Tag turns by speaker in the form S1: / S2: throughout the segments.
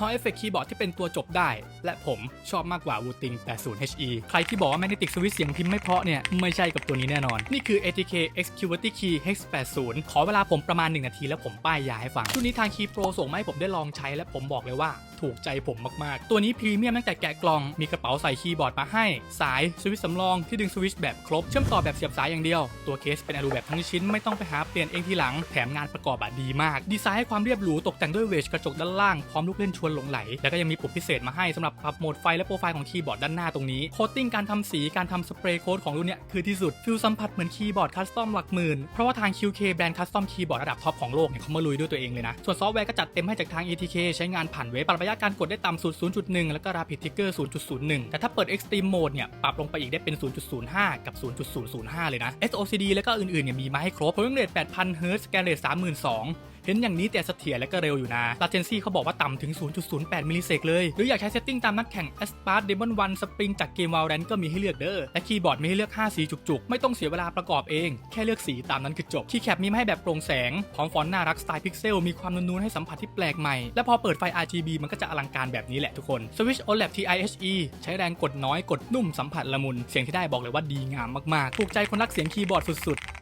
S1: ฮอ Effect Keyboard ที่เป็นตัวจบได้ และผมชอบมากกว่า w o o t i n 80 HE ใครที่บอกว่า Magnetic Switch เสียงพิมพ์ไม่เพาะเนี่ย ไม่ใช่กับตัวนี้แน่นอน นี่คือ ATK X QWERTY Key Hex 80ขอเวลาผมประมาณ 1 นาทีแล้วผมป้ายยาให้ฟัง ชุดนี้ทาง Key Pro ส่งมาให้ผมได้ลองใช้และผมบอกเลยว่าถูกใจผมมากๆ ตัวนี้พรีเมียมตั้งแต่แกะกล่อง มีกระเป๋าใส่คีย์บอร์ดมาให้ สายสวิตช์สำรองที่ดึงสวิตช์แบบครบ เชื่อมต่อแบบเสียบสายอย่างเดียว ตัวเคสเป็นอลูแบบทั้งชิ้นไม่ต้องไปหาเปลี่ยนเองทีหลัง แถมงานประกอบอะดีมาก ดีไซน์ให้ความเรียบหรูตกแต่งด้วยเวชกระจกด้านล่างพร้อมลูกเล่นชวนหลงไหล แล้วก็ยังมีปุ่มพิเศษมาให้สำหรับปรับโหมดไฟและโปรไฟล์ของคีย์บอร์ดด้านหน้าตรงนี้โคตติ้งการทำสีการทำสเปรย์โค้ดของรุ่นเนี้ยคือที่สุดฟิลสัมผัสเหมือนคีย์บอร์ดคัสตอมหลักหมื่นเพราะว่าทาง QK แบรนด์คัสตอมคีย์บอร์ดระดับท็อปของโลกเนี่ยเขามาลุยด้วยตัวเองเลยนะส่วนซอฟต์แวร์ก็จัดเต็มให้จากทาง ATK ใช้งานผ่านเว็บปรับระยะการกดได้ต่ำสุด 0.1 แล้วก็ Rapid Trigger 0.01 แต่ถ้าเปิด Extreme Mode เนี่ยปรับลงไปอีกได้เป็น 0.05 กับ 0.005 เลยนะ SOCD แล้วก็อื่นๆเนี่ยมีมาให้ครบ Frame Rate 8,000 Hz Scan Rate 32,000 เห็นอย่างนี้แต่เสถียรและก็เร็วอยู่นะ Latency เขาบอกว่าต่ำถึง 0.08 มิลลิเซกเลย หรืออยากใช้เซตติ้งตามนักแข่ง Aspart Demon 1 Spring จากเกม Valorant ก็มีให้เลือกเด้อ และคีย์บอร์ดมีให้เลือก 5 สีจุกๆ ไม่ต้องเสียเวลาประกอบเอง แค่เลือกสีตามนั้นคือจบ คีย์แคปมีมาให้แบบโปร่งแสง พร้อมฟอนต์น่ารักสไตล์พิกเซล มีความนูนๆให้สัมผัสที่แปลกใหม่ และพอเปิดไฟ RGB มันก็จะอลังการแบบนี้แหละทุกคน Switch OLED TIHE ใช้แรงกดน้อยกดนุ่มสัมผัสละมุน เสียงที่ได้บอกเลยว่าดีงามมากๆถูกใจคนรักเสียงคีย์บอร์ดสุดๆ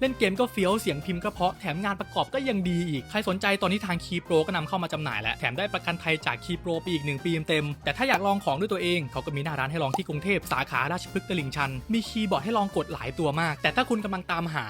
S1: เล่นเกมก็เฟี้ยวเสียงพิมพ์ก็เพาะแถมงานประกอบก็ยังดีอีก ใครสนใจตอนนี้ทางคีโปรก็นำเข้ามาจำหน่ายแล้วแถมได้ประกันภัยจากคีโปรปีอีก1ปีเต็ม แต่ถ้าอยากลองของด้วยตัวเองเขาก็มีหน้าร้านให้ลองที่กรุงเทพสาขาราชพฤกษ์ตลิ่งชัน มีคีย์บอร์ดให้ลองกดหลายตัวมาก แต่ถ้าคุณกำลังตามหา